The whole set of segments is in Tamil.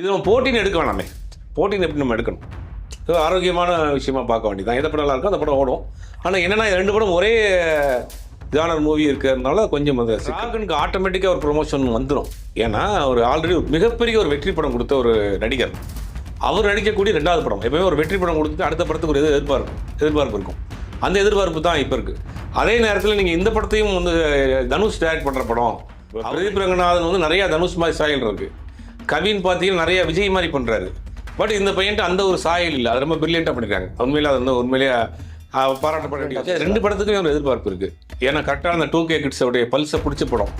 இது நம்ம போட்டின்னு எடுக்க வேணாமே. போட்டின்னு எப்படி நம்ம எடுக்கணும்? இது ஆரோக்கியமான விஷயமா பார்க்க வேண்டியதான் எந்த படம் நல்லா இருக்கோ அந்த படம் ஓடும். ஆனால் என்னன்னா ரெண்டு படம் ஒரே ஜானர் மூவி இருக்கிறதுனால கொஞ்சம் அந்த சிக்காகனுக்கு ஆட்டோமேட்டிக்காக ஒரு ப்ரொமோஷன் வந்துடும் ஏன்னா ஒரு ஆல்ரெடி மிகப்பெரிய ஒரு வெற்றி படம் கொடுத்த ஒரு நடிகர். அவர் நடிக்கக்கூடிய ரெண்டாவது படம். எப்பவுமே ஒரு வெற்றி படம் கொடுத்துட்டு அடுத்த படத்துக்கு ஒரு எது எதிர்பார்ப்பு எதிர்பார்ப்பு இருக்கும். அந்த எதிர்பார்ப்பு தான் இப்போ இருக்குது அதே நேரத்தில் நீங்கள் இந்த படத்தையும் வந்து தனுஷ் டைரக்ட் பண்ணுற படம். பிரதீப் ரங்கநாதன் வந்து நிறையா தனுஷ் மாதிரி சாயல் இருக்கு. கவின் பார்த்தீங்கன்னா நிறைய விஜய் மாதிரி பண்ணுறாரு பட் இந்த பையன்ட்டு அந்த ஒரு சாயல் இல்லை. அது ரொம்ப பிரில்லியண்ட்டாக பண்ணிருக்காங்க. உண்மையிலே அது வந்து உண்மையிலேயே பாராட்டப்பட வேண்டிய ரெண்டு படத்துக்குமே ஒரு எதிர்பார்ப்பு இருக்குது ஏன்னா கரெக்டாக அந்த டூ கே கிட்ஸோடைய பல்ஸை பிடிச்ச படம்.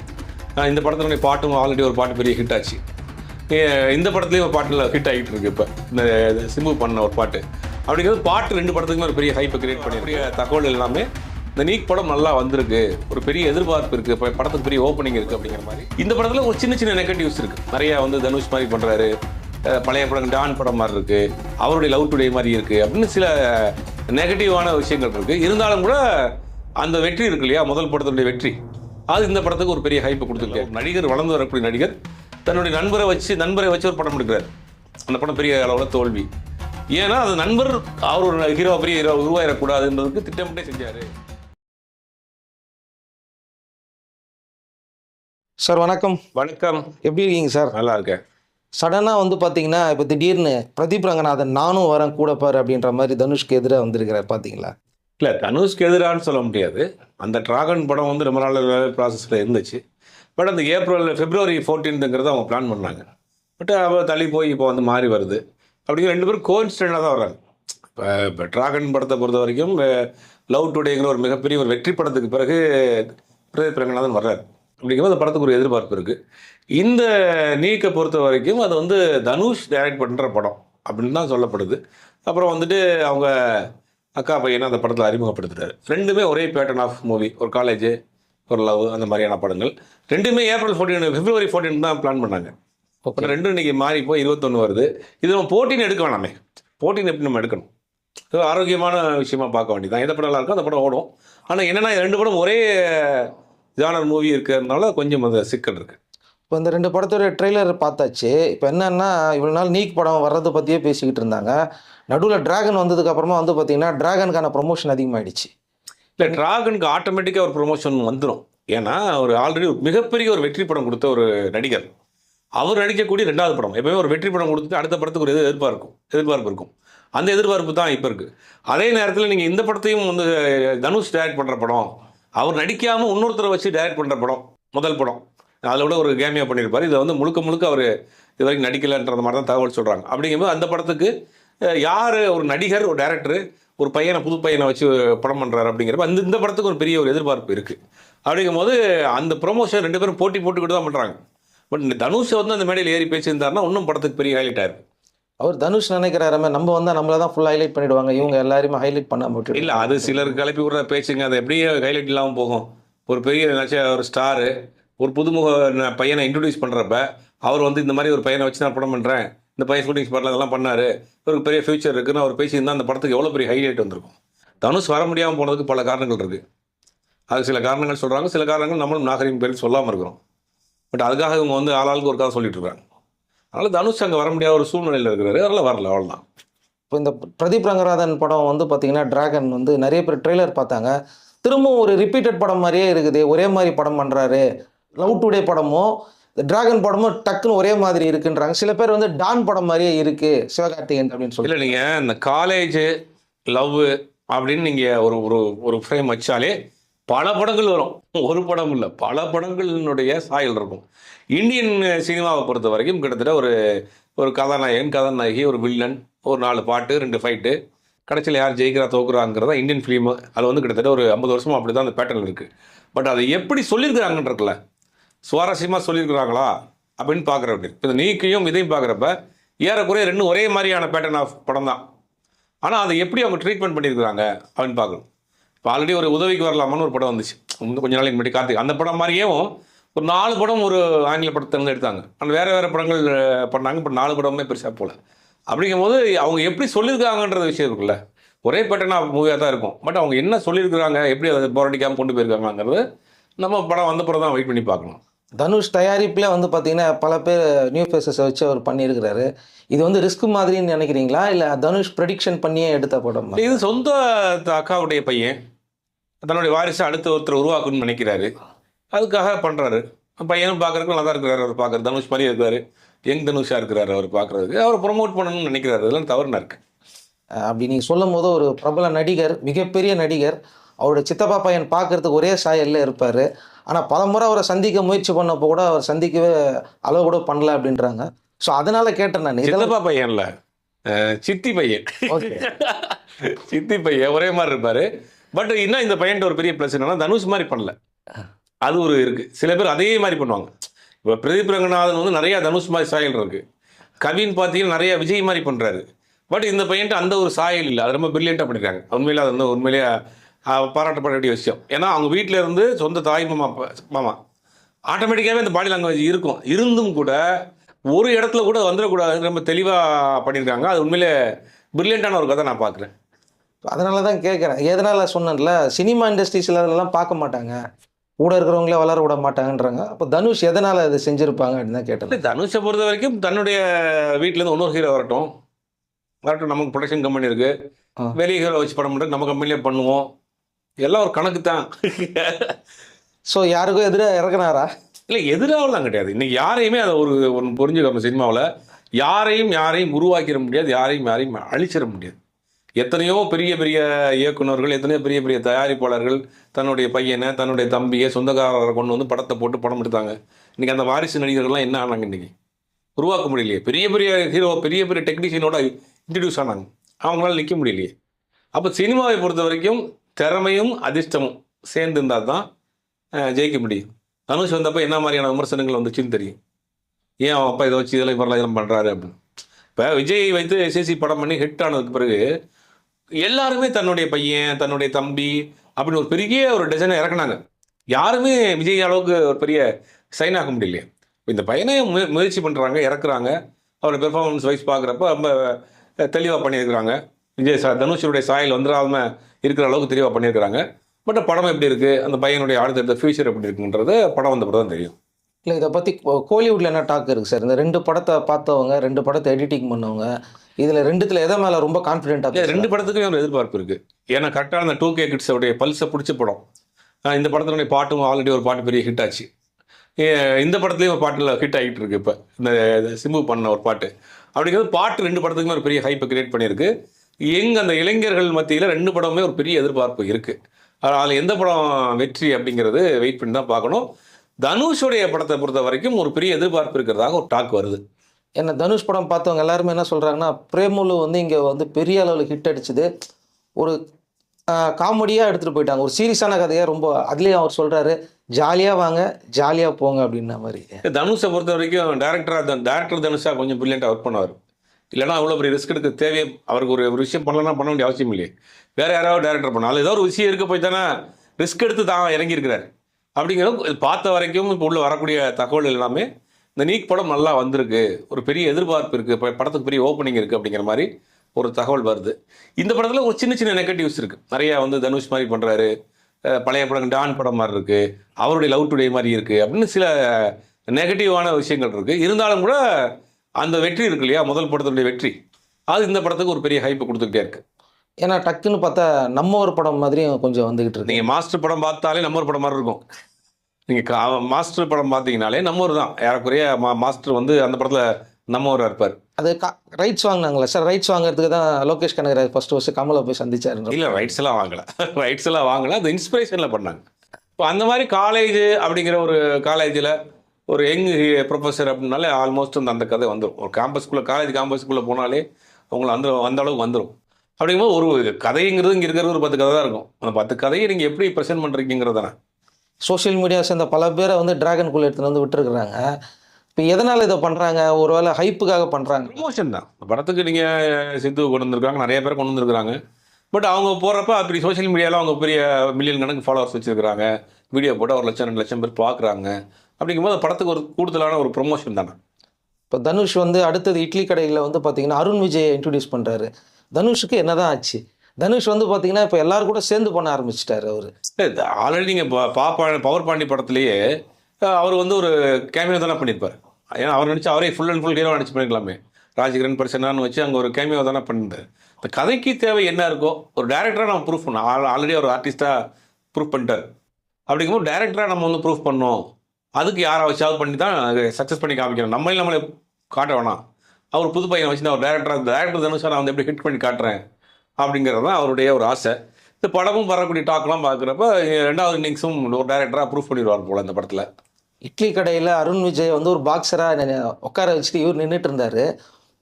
இந்த படத்தினுடைய பாட்டும் ஆல்ரெடி ஒரு பாட்டு பெரிய ஹிட் ஆச்சு. இந்த படத்துலேயும் ஒரு பாட்டில் ஹிட் ஆகிட்டு இருக்கு இப்போ. இந்த சிம்பு பண்ண ஒரு பாட்டு. அப்படிங்கிறது பாட்டு ரெண்டு படத்துக்குமே ஒரு பெரிய ஹைப்பை கிரியேட் பண்ணி பெரிய தகவல் எல்லாமே இந்த நீக் படம் நல்லா வந்திருக்கு. ஒரு பெரிய எதிர்பார்ப்பு இருக்கு. இப்போ படத்துக்கு பெரிய ஓப்பனிங் இருக்கு அப்படிங்கிற மாதிரி. இந்த படத்துல ஒரு சின்ன சின்ன நெகட்டிவ்ஸ் இருக்கு. நிறைய வந்து தனுஷ் மாதிரி பண்றாரு. பழைய படம் டான் படம் மாதிரி இருக்கு. அவருடைய லவ் டுடே மாதிரி இருக்கு அப்படின்னு சில நெகட்டிவான விஷயங்கள் இருக்கு. இருந்தாலும் கூட அந்த வெற்றி இருக்கு இல்லையா? முதல் படத்தினுடைய வெற்றி. அது இந்த படத்துக்கு ஒரு பெரிய ஹைப்பை கொடுத்துருக்கு. நடிகர் வளர்ந்து வரக்கூடிய நடிகர் தன்னுடைய நண்பரை வச்சு நண்பரை வச்சு ஒரு படம் எடுக்கிறார். அந்த படம் பெரிய அளவில் தோல்வி. ஏன்னா அந்த நண்பர் அவர் ஒரு ஹீரோ பெரிய ஹீரோ உருவாயிடக்கூடாதுன்றதுக்கு திட்டமிட்டே செஞ்சாரு. சார் வணக்கம். வணக்கம். எப்படி இருக்கீங்க சார்? நல்லா இருக்கேன். சடனாக வந்து பார்த்தீங்கன்னா இப்போ திடீர்னு பிரதீப் ரங்கநாதன் நானும் வரேன் கூட பாரு அப்படின்ற மாதிரி தனுஷ்க்கு எதிராக வந்திருக்கிறார் பார்த்தீங்களா இல்லை தனுஷ்க்கு எதிரான்னு சொல்ல முடியாது. அந்த டிராகன் படம் வந்து ரொம்ப நாள் ப்ராசஸில் இருந்துச்சு. பட் அந்த ஏப்ரல் பிப்ரவரி ஃபோர்டீன்த்துங்கிறத அவங்க பிளான் பண்ணாங்க. பட் அவ தள்ளி போய் இப்போ வந்து மாறி வருது. அப்படிங்கிற ரெண்டு பேரும் கோயின்ஸ்டண்டாக தான் வர்றாங்க. இப்போ இப்போ டிராகன் படத்தை பொறுத்த வரைக்கும் லவ் டுடேங்கிற ஒரு மிகப்பெரிய ஒரு வெற்றி படத்துக்கு பிறகு பிரதீப் ரங்கநாதன் வர்றாரு. அப்படிங்கும்போது அந்த படத்துக்கு ஒரு எதிர்பார்ப்பு இருக்குது இந்த நீக்கை பொறுத்த வரைக்கும் அது வந்து தனுஷ் டைரக்ட் பண்ணுற படம் அப்படின்னு தான் சொல்லப்படுது. அப்புறம் வந்துட்டு அவங்க அக்கா பையனை அந்த படத்தில் அறிமுகப்படுத்துறாரு ரெண்டுமே ஒரே பேட்டர்ன் ஆஃப் மூவி ஒரு காலேஜ் ஒரு லவ் அந்த மாதிரியான படங்கள். ரெண்டுமே ஏப்ரல் ஃபோர்டீன் பிப்ரவரி ஃபோர்டீன் தான் பிளான் பண்ணாங்க. அப்புறம் ரெண்டும் இன்னைக்கு மாறி போய் இருபத்தொன்று வருது. இது நம்ம போட்டின்னு எடுக்க வேணாமே. போட்டின்னு எப்படி நம்ம எடுக்கணும்? ஆரோக்கியமான விஷயமா பார்க்க வேண்டியதான் எந்த படம் நல்லா இருக்கோ அந்த படம் ஓடும். ஆனால் என்னன்னா ரெண்டு படம் ஒரே ஜானர் மூவி இருக்கிறதுனால கொஞ்சம் அந்த சிக்கல் இருக்கு. இப்போ இந்த ரெண்டு படத்தோட ட்ரெய்லர் பார்த்தாச்சு. இப்போ என்னன்னா இவ்வளோ நாள் நீக் படம் வர்றதை பற்றியே பேசிக்கிட்டு இருந்தாங்க. நடுவில் டிராகன் வந்ததுக்கு அப்புறமா வந்து பார்த்தீங்கன்னா டிராகனுக்கான ப்ரொமோஷன் அதிகமாகிடுச்சு இல்லை டிராகனுக்கு ஆட்டோமேட்டிக்காக ஒரு ப்ரொமோஷன் வந்துடும் ஏன்னா ஒரு ஆல்ரெடி மிகப்பெரிய ஒரு வெற்றி படம் கொடுத்த ஒரு நடிகர். அவர் நடிக்கக்கூடிய ரெண்டாவது படம். எப்பவுமே ஒரு வெற்றி படம் கொடுத்துட்டு அடுத்த படத்துக்கு ஒரு எது எதிர்பார்க்கும் எதிர்பார்ப்பு இருக்கும். அந்த எதிர்பார்ப்பு தான் இப்போ இருக்குது அதே நேரத்தில் நீங்கள் இந்த படத்தையும் வந்து தனுஷ் டைரக்ட் பண்ணுற படம் அவர் நடிக்காமல் இன்னொருத்தரை வச்சு டைரக்ட் பண்ணுற படம் முதல் படம். அதில் விட ஒரு கேமியா பண்ணியிருப்பார் இதை வந்து முழுக்க முழுக்க அவர் இது வரைக்கும் நடிக்கலைன்றது மாதிரி தான் தகவல் சொல்கிறாங்க அப்படிங்கும்போது அந்த படத்துக்கு யார் ஒரு நடிகர் ஒரு டேரக்டர் ஒரு பையனை புது பையனை வச்சு படம் பண்ணுறாரு அப்படிங்கிறப்ப அந்த இந்த படத்துக்கு ஒரு பெரிய ஒரு எதிர்பார்ப்பு இருக்குது அப்படிங்கும்போது அந்த ப்ரொமோஷன் ரெண்டு பேரும் போட்டி போட்டுக்கிட்டு தான் பண்ணுறாங்க பட் இந்த தனுஷ் வந்து அந்த மேடையில் ஏறி பேசியிருந்தாருன்னா இன்னும் படத்துக்கு பெரிய ஹைலைட் ஆயிருக்கு அவர் தனுஷ் நினைக்கிறாருமே நம்ம வந்தால் நம்மளை தான் ஃபுல் ஹைலைட் பண்ணிடுவாங்க. இவங்க எல்லாருமே ஹைலைட் பண்ண முடியும் இல்லை அது சிலருக்கு கிளப்பி விடுற பேச்சுங்க அது எப்படியே ஹைலைட் இல்லாமல் போகும். ஒரு பெரிய நட்ச ஒரு ஸ்டாரு ஒரு புதுமுக பையனை இன்ட்ரடியூஸ் பண்ணுறப்ப அவர் வந்து இந்த மாதிரி ஒரு பையனை வச்சு நான் படம் பண்ணுறேன் இந்த பையன் ஷூட்டிங் ஸ்பாட்டில் அதெல்லாம் பண்ணாரு ஒரு பெரிய ஃபியூச்சர் இருக்குன்னு அவர் பேசியிருந்தா அந்த படத்துக்கு எவ்வளோ பெரிய ஹைலைட் வந்திருக்கும். தனுஷ் வர முடியாமல் போனதுக்கு பல காரணங்கள் இருக்குது அது சில காரணங்கள் சொல்கிறாங்க சில காரணங்கள் நம்மளும் நாகரிகம் பேர் சொல்லாமல் இருக்கிறோம். பட் அதுக்காக இவங்க வந்து ஆளாளுக்கு ஒரு கதை சொல்லிட்டு இருக்காங்க. அதனால் தனுஷ் அங்கே வர முடியாத ஒரு சூழ்நிலையில் இருக்கிறாரு. அதெல்லாம் வரல அவ்வளோதான் இப்போ இந்த பிரதீப் ரங்கநாதன் படம் வந்து பார்த்தீங்கன்னா டிராகன் வந்து நிறைய பேர் ட்ரெய்லர் பார்த்தாங்க. திரும்பவும் ஒரு ரிப்பீட்டட் படம் மாதிரியே இருக்குது. ஒரே மாதிரி படம் பண்ணுறாரு லவ் டுடே படமும் டிராகன் படமும் டக்குன்னு ஒரே மாதிரி இருக்குன்றாங்க. சில பேர் வந்து டான் படம் மாதிரியே இருக்கு சிவகார்த்திகேயன் அப்படின்னு சொல்லி இல்லை நீங்கள் இந்த காலேஜ் லவ் அப்படின்னு நீங்கள் ஒரு ஒரு ஒரு ஃப்ரேம் வச்சாலே பல படங்கள் வரும். ஒரு படம் இல்லை. பல படங்களினுடைய சாயல் இருக்கும். இந்தியன் சினிமாவை பொறுத்த வரைக்கும் கிட்டத்தட்ட ஒரு ஒரு கதாநாயகன் கதாநாயகி ஒரு வில்லன் ஒரு நாலு பாட்டு ரெண்டு ஃபைட்டு கடைசியில் யார் ஜெயிக்கிறா தோக்குறாங்கிறதா இந்தியன் ஃபிலிம் அது வந்து கிட்டத்தட்ட ஒரு ஐம்பது வருஷமா அப்படி தான் அந்த பேட்டர்ன் இருக்குது பட் அதை எப்படி சொல்லியிருக்கிறாங்கன்றக்குல சுவாரஸ்யமாக சொல்லியிருக்கிறாங்களா? அப்படின்னு பார்க்குற பார்க்குறவங்க இப்போ இந்த நீக்கையும் இதையும் பார்க்குறப்ப ஏறக்குறைய ரெண்டும் ஒரே மாதிரியான பேட்டர்ன் ஆஃப் படம் தான் ஆனால் அதை எப்படி அவங்க ட்ரீட்மெண்ட் பண்ணியிருக்கிறாங்க அப்படின்னு பார்க்கணும். இப்போ ஆல்ரெடி ஒரு உதவிக்கு வரலாமான்னு ஒரு படம் வந்துச்சு. இன்னும் கொஞ்ச நாளைக்கு முன்னாடி கார்த்திக். அந்த படம் மாதிரியும் ஒரு நாலு படம் ஒரு ஆங்கில படத்தை எடுத்தாங்க. ஆனால் வேறு வேறு படங்கள் பண்ணாங்க. இப்போ நாலு படமே பெருசாக போல. அப்படிங்கும்போது அவங்க எப்படி சொல்லியிருக்காங்கன்ற விஷயம் இருக்குல்ல. ஒரே பேட்டர்ன் மூவியாக தான் இருக்கும். பட் அவங்க என்ன சொல்லியிருக்கிறாங்க எப்படி அதை போராடிக்காமல் கொண்டு போயிருக்காங்கங்கிறது நம்ம படம் வந்த பிறகு தான் வெயிட் பண்ணி பார்க்கணும். தனுஷ் தயாரிப்பில் வந்து பார்த்தீங்கன்னா பல பேர் நியூ ஃபேஸஸை வச்சு அவர் பண்ணியிருக்கிறாரு. இது வந்து ரிஸ்க் மாதிரின்னு நினைக்கிறீங்களா? இல்லை தனுஷ் ப்ரெடிக்ஷன் பண்ணியே எடுத்த படம் இது சொந்த அக்காவுடைய பையன். தன்னுடைய வாரிசை அடுத்த ஒருத்தர் உருவாக்கணும்னு நினைக்கிறாரு. அதுக்காக பண்ணுறாரு பையனும் பார்க்கறதுக்கு நல்லா இருக்கிறாரு. அவர் பார்க்குறது தனுஷ் மாதிரி இருக்காரு. யங் தனுஷாக இருக்கிறாரு அவர் பார்க்குறதுக்கு அவர் ப்ரொமோட் பண்ணணும்னு நினைக்கிறாரு. அதெல்லாம் தவறுனா இருக்கு அஹ் அப்படி நீங்கள் சொல்லும் போது ஒரு பிரபல நடிகர் மிகப்பெரிய நடிகர் அவரோட சித்தப்பா பையன் பார்க்கறதுக்கு ஒரே சாயல்ல இருப்பார். ஆனால் பலமுறை அவரை சந்திக்க முயற்சி பண்ணப்போ கூட அவர் சந்திக்கவே அளவு கூட பண்ணல அப்படின்றாங்க. ஸோ அதனால கேட்டேன் நான். இதெல்லாம் பையன்ல. சித்தி பையன். சித்தி பையன் ஒரே மாதிரி இருப்பாரு. பட் இன்னும் இந்த பையன்ட்ட ஒரு பெரிய ப்ளஸ் என்னன்னா தனுஷ் மாதிரி பண்ணல. அது ஒரு இருக்கு. சில பேர் அதே மாதிரி பண்ணுவாங்க. இப்போ பிரதீப் ரங்கநாதன் வந்து நிறைய தனுஷ் மாதிரி சாயல் இருக்கு. கவின் பார்த்தீங்கன்னா நிறைய விஜய் மாதிரி பண்றாரு. பட் இந்த பையன்ட்ட அந்த ஒரு சாயல் இல்லை. அது ரொம்ப பிரில்லியண்ட்டாக பண்ணிருக்காங்க. உண்மையிலே அது வந்து உண்மையிலேயே பாராட்டப்பட வேண்டிய விஷயம் ஏன்னா அவங்க வீட்டில இருந்து சொந்த தாய் மாமா மாமா ஆட்டோமேட்டிக்காகவே இந்த பாடி லாங்குவேஜ் இருக்கும். இருந்தும் கூட ஒரு இடத்துல கூட வந்துடக்கூடாதுன்னு ரொம்ப தெளிவாக பண்ணியிருக்காங்க. அது உண்மையிலே பிரில்லியண்ட்டான ஒரு கதை நான் பார்க்குறேன். அதனால தான் கேட்குறேன். எதனால சொன்னேன்ல சினிமா இண்டஸ்ட்ரீஸில் அதெல்லாம் பார்க்க மாட்டாங்க. கூட இருக்கிறவங்களே வளர விட மாட்டாங்கன்றாங்க. அப்போ தனுஷ் எதனால் அதை செஞ்சுருப்பாங்க அப்படின்னு தான் கேட்டேன் தனுஷை பொறுத்த வரைக்கும் தன்னுடைய வீட்டிலேருந்து இன்னொரு ஹீரோ வரட்டும். வரட்டும் நமக்கு ப்ரொடக்ஷன் கம்பெனி இருக்கு. ஆ. வெளி ஹீரோ வச்சு படம் பண்ணுறது நம்ம கம்பெனிலே பண்ணுவோம். எல்லாம் ஒரு கணக்கு தான். ஸோ யாருக்கும் எதிராக இறக்குனாரா? இல்லை எதிராகலாம் கிடையாது. இன்னைக்கு யாரையுமே அதை ஒரு ஒன்று புரிஞ்சுக்கணும் சினிமாவில் யாரையும் யாரையும் உருவாக்கிட முடியாது. யாரையும் யாரையும் அழிச்சிட முடியாது. எத்தனையோ பெரிய பெரிய இயக்குனர்கள் எத்தனையோ பெரிய பெரிய தயாரிப்பாளர்கள் தன்னுடைய பையனை தன்னுடைய தம்பியை சொந்தக்காரரை கொண்டு வந்து படத்தை போட்டு படம் எடுத்தாங்க. இன்னைக்கு அந்த வாரிசு நடிகர்கள்லாம் என்ன ஆனாங்க இன்னைக்கு? உருவாக்க முடியலையே. பெரிய பெரிய ஹீரோ பெரிய பெரிய டெக்னீஷியனோட இன்ட்ரடியூஸ் ஆனாங்க. அவங்களால நிற்க முடியலையே. அப்போ சினிமாவை பொறுத்த வரைக்கும் திறமையும் அதிர்ஷ்டமும் சேர்ந்து இருந்தால் தான் ஜெயிக்க முடியும். தனுஷ் வந்தப்போ என்ன மாதிரியான விமர்சனங்கள் வந்துச்சுன்னு தெரியும். ஏன் அவன் அப்பா இதை வச்சு இதெல்லாம் இவரெல்லாம் இதெல்லாம் பண்ணுறாரு அப்படின்னு. இப்போ விஜய் வைத்து எஸ்எஸ்சி படம் பண்ணி ஹிட் ஆனதுக்கு பிறகு எல்லாருமே தன்னுடைய பையன் தன்னுடைய தம்பி அப்படின்னு ஒரு பெரிய ஒரு டிசைனை இறக்குனாங்க. யாருமே விஜய் அளவுக்கு ஒரு பெரிய சைன் ஆக முடியலையே. இந்த பையனே மு முயற்சி பண்ணுறாங்க இறக்குறாங்க. அவரோட பெர்ஃபார்மன்ஸ் வைஸ் பார்க்குறப்ப ரொம்ப தெளிவாக பண்ணியிருக்கிறாங்க. விஜய் சா தனுஷனுடைய சாயல் வந்துடாம இருக்கிற அளவுக்கு தெளிவாக பண்ணியிருக்கிறாங்க. பட் படம் எப்படி இருக்குது அந்த பையனுடைய அடுத்தடுத்த ஃபியூச்சர் எப்படி இருக்குன்றது படம் வந்த தான் தெரியும். இல்லை இதை பற்றி கோலிவுட்டில் என்ன டாக் இருக்குது சார் இந்த ரெண்டு படத்தை பார்த்தவங்க ரெண்டு படத்தை எடிட்டிங் பண்ணவங்க இதில் ரெண்டுத்தில் எதை மேலே ரொம்ப கான்ஃபிடென்ட்டாக ரெண்டு படத்துக்குமே ஒரு எதிர்பார்ப்பு இருக்கு. ஏன்னா கரெக்டாக அந்த டூ கே கிட்ஸோடைய பல்ஸை பிடிச்ச படம். இந்த படத்தினுடைய பாட்டும் ஆல்ரெடி ஒரு பாட்டு பெரிய ஹிட் ஆச்சு. இந்த படத்துலேயும் ஒரு பாட்டில் ஹிட் ஆகிட்டு இருக்கு இப்போ. இந்த இந்த சிம்பு பண்ண ஒரு பாட்டு. அப்படிங்கிறது பாட்டு ரெண்டு படத்துக்குமே ஒரு பெரிய ஹைப்பை கிரியேட் பண்ணியிருக்கு. எங்க அந்த இளைஞர்கள் மத்தியில் ரெண்டு படமுமே ஒரு பெரிய எதிர்பார்ப்பு இருக்கு. அதில் எந்த படம் வெற்றி அப்படிங்கிறது வெயிட் பண்ணி தான் பார்க்கணும். தனுஷுடைய படத்தை பொறுத்த வரைக்கும் ஒரு பெரிய எதிர்பார்ப்பு இருக்கிறதாக ஒரு டாக் வருது. என்ன தனுஷ் படம் பார்த்தவங்க எல்லாருமே என்ன சொல்கிறாங்கன்னா பிரேமுலு வந்து இங்கே வந்து பெரிய அளவில் ஹிட் அடிச்சுது. ஒரு காமெடியாக எடுத்துகிட்டு போயிட்டாங்க. ஒரு சீரியஸான கதையாக ரொம்ப அதுலேயும் அவர் சொல்கிறாரு ஜாலியாக வாங்க ஜாலியாக போங்க அப்படின்ன மாதிரி. தனுஷை பொறுத்த வரைக்கும் டேரக்டராக டேரக்டர் தனுஷா கொஞ்சம் பிரில்லியண்ட்டாக ஒர்க் பண்ணுவார். இல்லைன்னா அவ்வளோ பெரிய ரிஸ்க் எடுக்க தேவையே அவருக்கு ஒரு ஒரு விஷயம் பண்ணலன்னா பண்ண வேண்டிய அவசியம் இல்லையே. வேறு யாராவது டேரக்டர் பண்ணாலும் ஏதோ ஒரு விஷயம் இருக்க போய் தானே ரிஸ்க் எடுத்து தான் இறங்கியிருக்கிறார். அப்படிங்கிறது பார்த்த வரைக்கும் இப்போ உள்ள வரக்கூடிய தகவல் எல்லாமே இந்த நீக் படம் நல்லா வந்திருக்கு. ஒரு பெரிய எதிர்பார்ப்பு இருக்குது இப்போ படத்துக்கு பெரிய ஓப்பனிங் இருக்குது அப்படிங்கிற மாதிரி ஒரு தகவல் வருது. இந்த படத்தில் ஒரு சின்ன சின்ன நெகட்டிவ்ஸ் இருக்குது நிறையா வந்து தனுஷ் மாதிரி பண்ணுறாரு பழைய படம் டான் படம் மாதிரி இருக்குது அவருடைய லவ் டுடே மாதிரி இருக்குது அப்படின்னு சில நெகட்டிவான விஷயங்கள் இருக்குது இருந்தாலும் கூட அந்த வெற்றி இருக்கு இல்லையா? முதல் படத்துடைய வெற்றி. அது இந்த படத்துக்கு ஒரு பெரிய ஹைப்பை கொடுத்துக்கிட்டே இருக்கு. ஏன்னா டக்குன்னு பார்த்தா நம்ம ஒரு படம் மாதிரியும் கொஞ்சம் வந்துக்கிட்டு இருக்கு. நீங்கள் மாஸ்டர் படம் பார்த்தாலே நம்ம ஒரு படம் மாதிரி இருக்கும். நீங்கள் மாஸ்டர் படம் பார்த்தீங்கனாலே நம்ம ஒரு தான். ஏறக்குறைய மா மாஸ்டர் வந்து அந்த படத்தில் நம்ம ஒரு இருப்பார். அது ரைட்ஸ் வாங்கினாங்களா சார் ரைட்ஸ் வாங்குறதுக்கு தான் லோகேஷ் கனகராஜ் ஃபர்ஸ்ட் ஃபர்ஸ்ட் கமலை போய் சந்திச்சாரு இல்லை ரைட்ஸ் எல்லாம் வாங்கல. ரைட்ஸ் எல்லாம் வாங்கல. அது இன்ஸ்பிரேஷனில் பண்ணாங்க. இப்போ அந்த மாதிரி காலேஜ் அப்படிங்கிற ஒரு காலேஜில் ஒரு யங் ப்ரொஃபஸர் அப்படின்னாலே ஆல்மோஸ்ட் அந்த அந்த கதை வந்துடும் ஒரு கேம்பஸ்குள்ளே காலேஜ் கேம்பஸ்குள்ளே போனாலே அவங்கள அந்த அந்த அளவுக்கு வந்துடும் அப்படிங்கும்போது ஒரு கதைங்கிறது இங்கே இருக்கிறது ஒரு பத்து கதை தான் இருக்கும். அந்த பத்து கதையை நீங்கள் எப்படி ப்ரெசென்ட் பண்ணுறீங்கிறது தானே சோஷியல் மீடியா சேர்ந்த பல பேரை வந்து டிராகன் எடுத்துன்னு வந்து விட்டுருக்குறாங்க. இப்போ எதனால் இதை பண்ணுறாங்க ஒருவேளை ஹைப்புக்காக பண்ணுறாங்க ப்ரமோஷன் தான். இந்த படத்துக்கு நீங்கள் சித்து கொண்டு வந்திருக்காங்க நிறைய பேர் கொண்டு வந்திருக்காங்க பட் அவங்க போகிறப்ப அப்படி சோஷியல் மீடியாவில் அவங்க பெரிய மில்லியன் கணக்கு ஃபாலோவர்ஸ் வச்சுருக்காங்க வீடியோ போட்டு ஒரு லட்சம் ரெண்டு லட்சம் பேர் பார்க்குறாங்க. அப்படிங்கும்போது படத்துக்கு ஒரு கூடுதலான ஒரு ப்ரொமோஷன் தானே? இப்போ தனுஷ் வந்து அடுத்தது இட்லி கடையில் வந்து பார்த்தீங்கன்னா அருண் விஜய் இன்ட்ரடியூஸ் பண்ணுறாரு தனுஷுக்கு என்னதான் ஆச்சு? தனுஷ் வந்து பார்த்தீங்கன்னா இப்போ எல்லாரும் கூட சேர்ந்து பண்ண ஆரம்பிச்சிட்டாரு அவர். ஆல்ரெடி நீங்கள் பாப்பா பவர் பாண்டி படத்துலேயே அவர் வந்து ஒரு கேமியோ தானே பண்ணியிருப்பார். ஏன்னா அவர் நடிச்சு அவரே ஃபுல் அண்ட் ஃபுல் ஹீரோ நடிச்சு பண்ணிருக்கலாமே. ராஜகிரண் பிரசன்னான்னு வச்சு அங்கே ஒரு கேமியோ தானே பண்ணிருந்தார் இந்த கதைக்கு தேவை என்ன இருக்கோ ஒரு டேரக்டராக நம்ம ப்ரூஃப் பண்ணோம் ஆல்ரெடி ஒரு ஆர்டிஸ்ட்டாக ப்ரூஃப் பண்ணிட்டார். அப்படிங்கும்போது டேரக்டராக நம்ம வந்து ப்ரூஃப் பண்ணோம் அதுக்கு யாரை வச்சாவது பண்ணி தான் சக்ஸஸ் பண்ணி காமிக்கிறோம் நம்மளே நம்மளை காட்ட வேணாம். அவர் புது பையனை வச்சு நான் ஒரு டேரக்டராக டேரக்டர் சார் நான் வந்து எப்படி ஹிட் பண்ணி காட்டுறேன்? அப்படிங்கிறது தான் அவருடைய ஒரு ஆசை. இந்த படமும் வரக்கூடிய டாக்லாம் பார்க்குறப்ப ரெண்டாவது இன்னிங்ஸும் ஒரு டேரக்டராக ப்ரூஃப் பண்ணிடுவார் போல் அந்த படத்தில். இட்லி கடையில் அருண் விஜய் வந்து ஒரு பாக்ஸராக உட்கார வச்சுட்டு இவர் நின்றுட்டு இருந்தார்.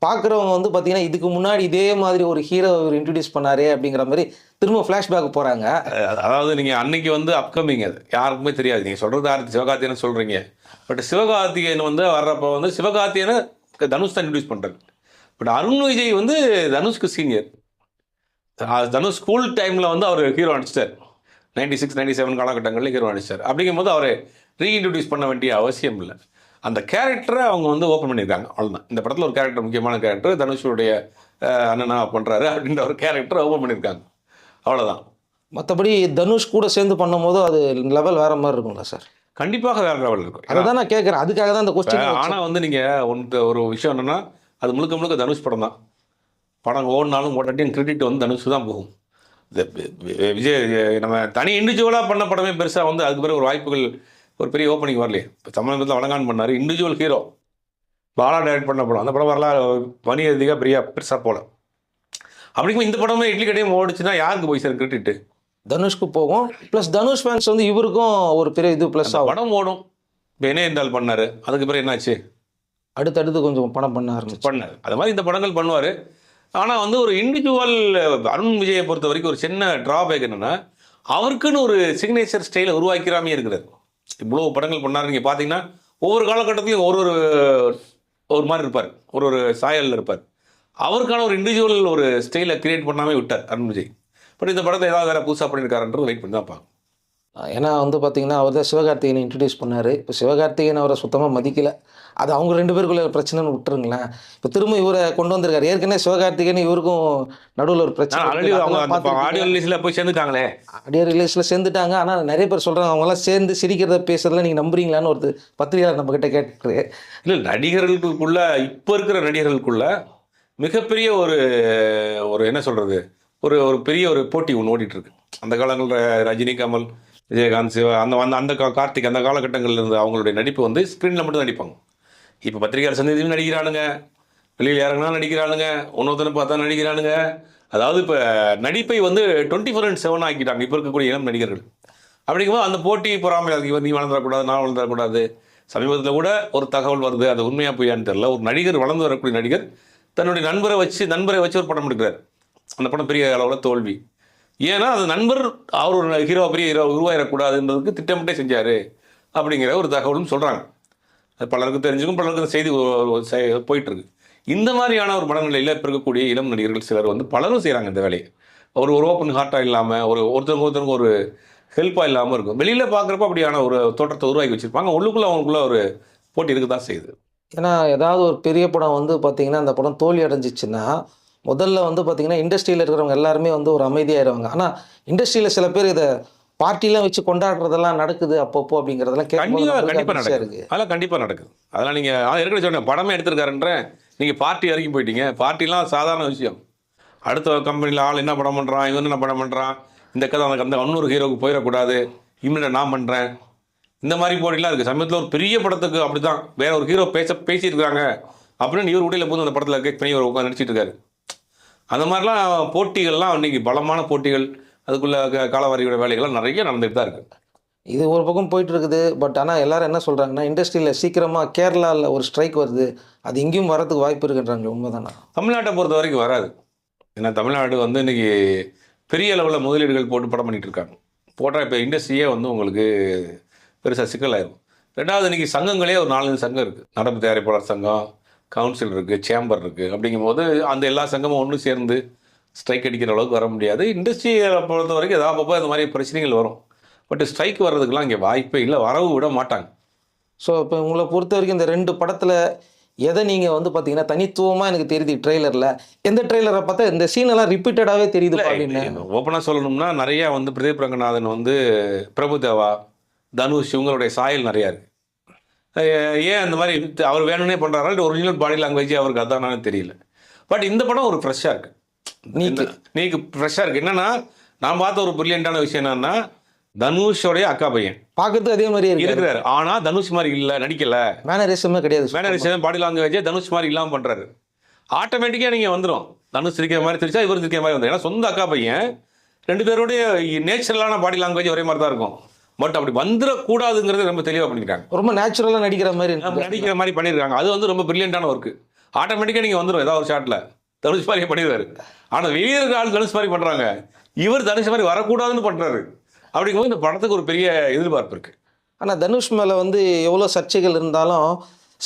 பார்க்குறவங்க வந்து பார்த்தீங்கன்னா இதுக்கு முன்னாடி இதே மாதிரி ஒரு ஹீரோ இவர் இன்ட்ரடியூஸ் பண்ணாரே அப்படிங்கிற மாதிரி திரும்ப ஃப்ளாஷ்பேக் போகிறாங்க அதாவது நீங்கள் அன்னைக்கு வந்து அப்கமிங் அது. யாருக்குமே தெரியாது. நீங்கள் சொல்கிறது ஆர்த்தி சிவகார்த்தியனை சொல்கிறீங்க பட் சிவகார்த்திகேயன் வந்து வர்றப்போ வந்து சிவகார்த்தியனை தனுஷ் தான் இன்ட்ரடியூஸ் பண்ணுறாரு பட் அருண் விஜய் வந்து தனுஷ்க்கு சீனியர் தனுஷ் ஸ்கூல் டைமில் வந்து அவர் ஹீரோ அடிச்சிட்டார் நைன்டி சிக்ஸ் நைன்டி செவன் காலகட்டங்களில் ஹீரோ அடிச்சிட்டார் அப்படிங்கும்போது அவரை ரீஇன்ட்ரடியூஸ் பண்ண வேண்டிய அவசியம் இல்லை. அந்த கேரக்டரை அவங்க வந்து ஓப்பன் பண்ணியிருக்காங்க. அவ்வளோதான் இந்த படத்தில் ஒரு கேரக்டர் முக்கியமான கேரக்டர் தனுஷுடைய அண்ணனா பண்ணுறாரு அப்படின்ற ஒரு கேரக்டரை ஓப்பன் பண்ணியிருக்காங்க. அவ்வளோதான் மற்றபடி தனுஷ் கூட சேர்ந்து பண்ணும்போது அது லெவல் வேற மாதிரி இருக்கும்ல சார். கண்டிப்பாக வேற லெவல் இருக்கும். அதை தான் நான் கேட்குறேன் அதுக்காக தான் அந்த கொஸ்டின் ஆனால் வந்து நீங்கள் ஒன்று ஒரு விஷயம் என்னென்னா அது முழுக்க முழுக்க தனுஷ் படம் தான். படம் ஓடினாலும் ஓட்டாட்டியும் கிரெடிட் வந்து தனுஷ் தான் போகும். விஜய் நம்ம தனி இண்டிவிஜுவலாக பண்ண படமே பெருசாக வந்து அதுக்கு பிறகு ஒரு வாய்ப்புகள் ஒரு பெரிய ஓப்பனிங் வரலையே. இப்போ தமிழகத்தில் வழங்கான் பண்ணார். இண்டிவிஜுவல் ஹீரோ பாலா டைரக்ட் பண்ண படம் அந்த படம் வரலாறு வணி அதிகம் பெரிய பெருசாக போல. அப்படிங்கும் இந்த படமே இட்லி கடையும் ஓடிச்சுன்னா யாருக்கு போய் சார் கிரெடிட்டு? தனுஷ்க்கு போகும். ப்ளஸ் தனுஷ் ஃபேன்ஸ் வந்து இவருக்கும் ஒரு பெரிய இது ப்ளஸ் ஆகும். படம் ஓடும். இப்போ என்ன இருந்தால் பண்ணார். அதுக்கு பிறகு என்னாச்சு? அடுத்தடுத்து கொஞ்சம் படம் பண்ண ஆரம்பிச்சு. பண்ணார். அது மாதிரி இந்த படங்கள் பண்ணுவார். ஆனால் வந்து ஒரு இண்டிவிஜுவல் அருண் விஜயை பொறுத்த வரைக்கும் ஒரு சின்ன ட்ராபேக் என்னன்னா அவருக்குன்னு ஒரு சிக்னேச்சர் ஸ்டைலை உருவாக்கிறாமே இருக்கிறார் இவ்வளோ படங்கள் பண்ணார். நீங்கள் பார்த்தீங்கன்னா ஒவ்வொரு காலகட்டத்திலையும் ஒரு ஒரு ஒரு மாதிரி இருப்பார். ஒரு ஒரு சாயலில் இருப்பார். அவருக்கான ஒரு இண்டிவிஜுவல் ஒரு ஸ்டைலை கிரியேட் பண்ணாமே விட்டார் அருண் விஜய் பட் இந்த படத்தை ஏதாவது வேறு புதுசாக பண்ணியிருக்காருன்றது வெயிட் பண்ணி தான் பார்க்கணும். ஏன்னா வந்து பார்த்தீங்கன்னா அவர் தான் சிவகார்த்திகேயனை இன்ட்ரடியூஸ் பண்ணார். இப்போ சிவகார்த்திகேயன் அவரை சுத்தமாக மதிக்கலை. அது அவங்க ரெண்டு பேருக்குள்ள பிரச்சனைன்னு விட்டுருங்களேன். இப்போ திரும்ப இவரை கொண்டு வந்திருக்காரு. ஏற்கனவே சிவகார்த்திகேயன் இவருக்கும் நடுவில் ஒரு பிரச்சனை ஆடியோ ரிலீஸில் போய் சேர்ந்துட்டாங்களே. ஆடியோ ரிலீஸில் சேர்ந்துட்டாங்க. ஆனால் நிறைய பேர் சொல்கிறாங்க அவங்களாம் சேர்ந்து சிரிக்கிறத பேசுறதுல நீங்கள் நம்புறீங்களான்னு ஒரு பத்திரிகையாளர் நம்ம கிட்ட இல்லை நடிகர்களுக்குள்ள இப்போ இருக்கிற நடிகர்களுக்குள்ள மிகப்பெரிய ஒரு ஒரு என்ன சொல்றது? ஒரு ஒரு பெரிய ஒரு போட்டி ஒன்று ஓடிட்டு இருக்கு அந்த காலங்களில் ரஜினி கமல் விஜயகாந்த் சிவா அந்த அந்த அந்த கார்த்திக் அந்த காலகட்டங்களில் இருந்த அவங்களுடைய நடிப்பு வந்து ஸ்க்ரீனில் மட்டும் நடிப்பாங்க. இப்போ பத்திரிகையாளர் சந்திதியும் நடிக்கிறானுங்க. வெளியில் இறங்கினா நடிக்கிறானுங்க. ஒன்னொருத்தனை பார்த்தா நடிக்கிறானுங்க. அதாவது இப்போ நடிப்பை வந்து டுவெண்ட்டி ஃபோர் அண்ட் செவன் ஆக்கிட்டாங்க. இப்போ இருக்கக்கூடிய இளம் நடிகர்கள். அப்படிங்கும்போது அந்த போட்டி பொறாமை. அதுக்கு வந்து நீ வளர்ந்துடக்கூடாது நான் வளர்ந்துடக்கூடாது. சமீபத்தில் கூட ஒரு தகவல் வருது. அது உண்மையாக பொய்யான்னு தெரியல. ஒரு நடிகர் வளர்ந்து வரக்கூடிய நடிகர் தன்னுடைய நண்பரை வச்சு நண்பரை வச்சு ஒரு படம் எடுக்கிறார். அந்த படம் பெரிய அளவில் தோல்வி. ஏன்னா அந்த நண்பர் அவர் ஒரு ஹீரோ பெரிய ஹீரோ உருவாயிடக்கூடாதுன்றதுக்கு திட்டமிட்டே செஞ்சார். அப்படிங்கிற ஒரு தகவலும் சொல்கிறாங்க அது பலருக்கு தெரிஞ்சுக்கும் பலருக்கு செய்தி ஒ- போயிட்டு இருக்கு இந்த மாதிரியான ஒரு மனநிலையில் இப்போ இருக்கக்கூடிய இளம் நடிகர்கள் சிலர் வந்து பலரும் செய்கிறாங்க இந்த வேலையை. ஒரு ஒரு ஓப்பன் ஹார்ட்டாக இல்லாமல் ஒரு ஒருத்தருக்கு ஒருத்தருக்கு ஒரு ஹெல்ப்பாக இல்லாமல் இருக்கும். வெளியில் பார்க்குறப்ப அப்படியான ஒரு தோற்றத்தை உருவாக்கி வச்சுருப்பாங்க. உள்ளுக்குள்ளே அவங்களுக்குள்ள ஒரு போட்டி இருக்க தான் செய்யுது. ஏன்னா ஏதாவது ஒரு பெரிய படம் வந்து பார்த்தீங்கன்னா அந்த படம் தோல்வி அடைஞ்சிச்சுன்னா முதல்ல வந்து பார்த்தீங்கன்னா இண்டஸ்ட்ரியில் இருக்கிறவங்க எல்லாருமே வந்து ஒரு அமைதியாகிடுவாங்க ஆனால் இண்டஸ்ட்ரியில் சில பேர் இதை பார்ட்டிலாம் வச்சு கொண்டாடுறதெல்லாம் நடக்குது அப்பப்போ அப்படிங்கிறதெல்லாம் கண்டிப்பாக கண்டிப்பாக அதிர்ச்சியா நடக்குது. அதெல்லாம் கண்டிப்பாக நடக்குது. அதெல்லாம் நீங்கள் ஏற்கனவே சொன்னேன் படமே எடுத்திருக்காருன்றேன் நீங்கள் பார்ட்டி வரைக்கும் போயிட்டீங்க. பார்ட்டிலாம் சாதாரண விஷயம். அடுத்த கம்பெனியில் ஆள் என்ன படம் பண்ணுறான் இவன் என்ன படம் பண்ணுறான் இந்த கதை அந்த அந்த இன்னொரு ஹீரோவுக்கு போயிடக்கூடாது இம்மிடியா நான் பண்ணுறேன் இந்த மாதிரி போட்டிலாம் இருக்குது சமயத்தில் ஒரு பெரிய படத்துக்கு அப்படி தான் வேற ஒரு ஹீரோ பேச பேசியிருக்காங்க அப்படின்னு இவர் உடையில போது அந்த படத்தில் இருக்க பண்ணி ஒரு உட்காந்து நடிச்சிட்டு இருக்காரு. அந்த மாதிரிலாம் போட்டிகள்லாம் இன்னைக்கு பலமான போட்டிகள். அதுக்குள்ள காலவாரியோட வேலைகள்லாம் நிறைய நடந்துட்டு தான் இருக்குது இது ஒரு பக்கம் போயிட்டு இருக்குது பட் ஆனால் எல்லாரும் என்ன சொல்கிறாங்கன்னா இண்டஸ்ட்ரியில் சீக்கிரமாக கேரளாவில் ஒரு ஸ்ட்ரைக் வருது அது இங்கேயும் வரதுக்கு வாய்ப்பு இருக்குன்றாங்க உண்மைதானா? தமிழ்நாட்டை பொறுத்த வரைக்கும் வராது. ஏன்னா தமிழ்நாடு வந்து இன்னைக்கு பெரிய அளவில் முதலீடுகள் போட்டு படம் பண்ணிட்டு இருக்காங்க. போட்டால் இப்போ இண்டஸ்ட்ரியே வந்து உங்களுக்கு பெருசாக சிக்கலாயிரும் ரெண்டாவது இன்னைக்கு சங்கங்களே ஒரு நாலஞ்சு சங்கம் இருக்குது நடப்பு தயாரிப்பாளர் சங்கம் கவுன்சில் இருக்குது சேம்பர் இருக்குது அப்படிங்கும்போது அந்த எல்லா சங்கமும் ஒன்று சேர்ந்து ஸ்ட்ரைக் அடிக்கிற அளவுக்கு வர முடியாது. இண்டஸ்ட்ரியை பொறுத்த வரைக்கும் ஏதாவது அப்பப்போ இந்த மாதிரி பிரச்சனைகள் வரும். பட் ஸ்ட்ரைக் வர்றதுக்கெலாம் இங்கே வாய்ப்பே இல்லை. வரவு விட மாட்டாங்க. ஸோ இப்போ உங்களை பொறுத்த வரைக்கும் இந்த ரெண்டு படத்தில் எதை நீங்கள் வந்து பார்த்தீங்கன்னா தனித்துவமாக எனக்கு தெரியுது ட்ரெய்லரில் எந்த ட்ரெய்லரை பார்த்தா இந்த சீனெல்லாம் ரிப்பீட்டடாகவே தெரியுது அப்படின்னு. ஓப்பனாக சொல்லணும்னா நிறைய வந்து பிரதீப் ரங்கநாதன் வந்து பிரபுதேவா தனுஷ் இவங்களுடைய சாயல் நிறையா இருக்கு. அஹ் ஏன் அந்த மாதிரி அவர் வேணும்னே பண்ணுறாரா ஒரிஜினல் பாடி லாங்குவேஜ் அவருக்கு அதானு தெரியல. பட் இந்த படம் ஒரு ஃப்ரெஷ்ஷாக இருக்கு. நீக்கு. நீக்கு ஃப்ரெஷ்ஷாக இருக்கு. என்னன்னா நான் பார்த்த ஒரு பிரில்லியண்டான விஷயம் என்னன்னா தனுஷோடைய அக்கா பையன். பார்க்கறதுக்கு அதே இருக்கு இருக்கிறாரு. ஆனா தனுஷ் மாதிரி இல்ல நடிக்கல. மேனரிசமே கிடையாது. மேனரிசம் பாடி லாங்குவேஜே தனுஷ் மாதிரி இல்லாம பண்றாரு. ஆட்டோமேட்டிக்கா நீங்க வந்துரும். தனுஷ் சிரிக்கிற மாதிரி சிரிச்சா இவர் சிரிக்கிற மாதிரி வந்துடும் ஏன்னா சொந்த அக்கா பையன் ரெண்டு பேருடைய நேச்சுரலான பாடி லாங்குவேஜ் ஒரே மாதிரி தான் இருக்கும். பட் அப்படி வந்துடக்கூடாதுங்கிறது ரொம்ப தெளிவாக பண்ணிக்கிறாங்க ரொம்ப நேச்சுரலா நடிக்கிற மாதிரி நடிக்கிற மாதிரி பண்ணியிருக்காங்க அது வந்து ரொம்ப பிரில்லியண்டான ஒர்க்கு ஆட்டோமேட்டிக்காக நீங்கள் வந்துடும் ஏதாவது ஒரு ஷாட்டில் தனுஷ் மாதிரியே பண்ணிடுவாரு ஆனால் வெளியே ஆள் தனுஷ் மாதிரி பண்ணுறாங்க இவர் தனுஷ் மாதிரி வரக்கூடாதுன்னு பண்ணுறாரு அப்படிங்கும்போது இந்த படத்துக்கு ஒரு பெரிய எதிர்பார்ப்பு இருக்கு. ஆனா தனுஷ் மேல வந்து எவ்வளோ சர்ச்சைகள் இருந்தாலும்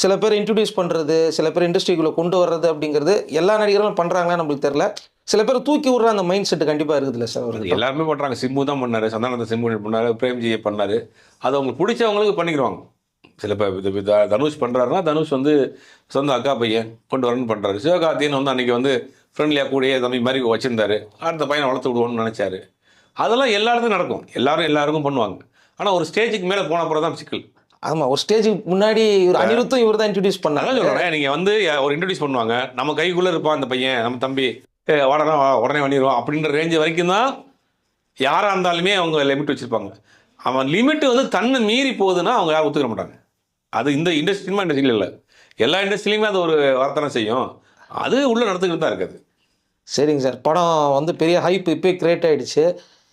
சில பேர் இன்ட்ரடியூஸ் பண்றது சில பேர் இண்டஸ்ட்ரிக்குள்ள கொண்டு வர்றது அப்படிங்கிறது எல்லா நடிகர்களும் பண்றாங்களா நம்மளுக்கு தெரியல. சில பேர் தூக்கி விடுற அந்த மைண்ட் செட் கண்டிப்பா இருக்குதுல்ல சார் எல்லாருமே பண்ணுறாங்க சிம்பு தான் பண்ணாரு. சந்தானந்த சிம்பு பண்ணாரு. பிரேம்ஜியை பண்ணாரு. அது அவங்க பிடிச்சவங்களுக்கு பண்ணிக்கிறாங்க சில இது தனுஷ் பண்ணுறாருன்னா தனுஷ் வந்து சொந்த அக்கா பையன் கொண்டு வரணும்னு பண்ணுறாரு சிவகார்த்தியன் வந்து அன்னைக்கு வந்து ஃப்ரெண்ட்லியாக கூடிய தம்பி மாதிரி வச்சிருந்தாரு. அடுத்த பையனை வளர்த்து விடுவோம்னு நினச்சாரு. அதெல்லாம் எல்லா இடத்துலையும் நடக்கும். எல்லாரும் எல்லாருக்கும் பண்ணுவாங்க. ஆனால் ஒரு ஸ்டேஜுக்கு மேலே போன அப்புறம் தான் சிக்கல். ஆமா ஒரு ஸ்டேஜுக்கு முன்னாடி இவர் அனிருத்தும் இவர் தான் இன்ட்ரடியூஸ் பண்ணாங்க. சொல்கிறேன் நீங்கள் வந்து ஒரு இன்ட்ரடியூஸ் பண்ணுவாங்க. நம்ம கைக்குள்ளே இருப்பான் அந்த பையன். நம்ம தம்பி வா, உடனே பண்ணிடுவான் அப்படின்ற ரேஞ்சு வரைக்கும் தான் யாராக இருந்தாலுமே அவங்க லிமிட் வச்சுருப்பாங்க. அவன் லிமிட் வந்து தன்னை மீறி போகுதுன்னா அவங்க யாரும் ஒத்துக்க மாட்டாங்க. அது இந்த இண்டஸ்ட்ரி சினிமா இண்டஸ்ட்ரியில் இல்லை. எல்லா இண்டஸ்ட்ரியிலுமே அது ஒரு வார்த்தனை செய்யும். அது உள்ளே நடந்துக்கிட்டு தான் இருக்குது. சரிங்க சார். படம் வந்து பெரிய ஹைப் இப்போ கிரியேட் ஆயிடுச்சு.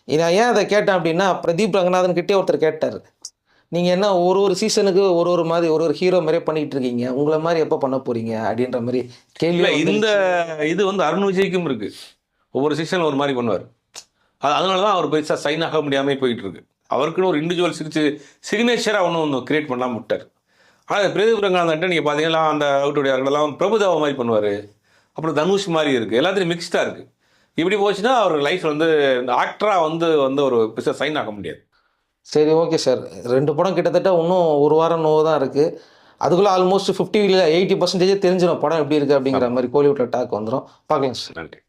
நான் ஏன் அதை கேட்டேன் அப்படின்னா பிரதீப் ரங்கநாதன் கிட்டே ஒருத்தர் கேட்டார். நீங்கள் என்ன ஒரு ஒரு சீசனுக்கு ஒரு ஒரு மாதிரி ஒரு ஒரு ஹீரோ மாதிரியே பண்ணிட்டு இருக்கீங்க. உங்களை மாதிரி எப்போ பண்ண போறீங்க? அப்படின்ற மாதிரி கேள்வி இந்த இது வந்து அருண் விஜய்க்கும் இருக்குது ஒவ்வொரு சீசனில் ஒரு மாதிரி பண்ணுவார். அது அதனால தான் அவர் பெருசாக சைன் ஆக முடியாமல் போயிட்டு இருக்கு. அவருக்குன்னு ஒரு இண்டிவிஜுவல் சிரிச்சு சிக்னேச்சராக ஒன்று ஒன்று கிரியேட் பண்ணாமல் விட்டார். ஆனால் பிரதீப் ரங்கநாதன்ட்ட நீங்கள் பார்த்தீங்கன்னா அந்த அவுட்டுடைய அவர்களெல்லாம் பிரபுதேவா மாதிரி பண்ணுவார். அப்புறம் தனுஷ் மாதிரி இருக்குது எல்லாத்துலையும் மிக்ஸ்டாக இருக்குது இப்படி போச்சுன்னா அவர் லைஃப் வந்து ஆக்டராக வந்து வந்து ஒரு பெருசாக சைன் ஆக முடியாது. சரி ஓகே சார் ரெண்டு படம் கிட்டத்தட்ட இன்னும் ஒரு வாரம் நோவு தான் இருக்குது அதுக்குள்ளே ஆல்மோஸ்ட் ஃபிஃப்டி இல்லை எயிட்டி பர்சன்டேஜ் தெரிஞ்சிடும் படம் எப்படி இருக்குது அப்படிங்கிற மாதிரி கோலிவுட்டில் டாக் வந்துடும் பார்க்கலாம் சார் நன்றி.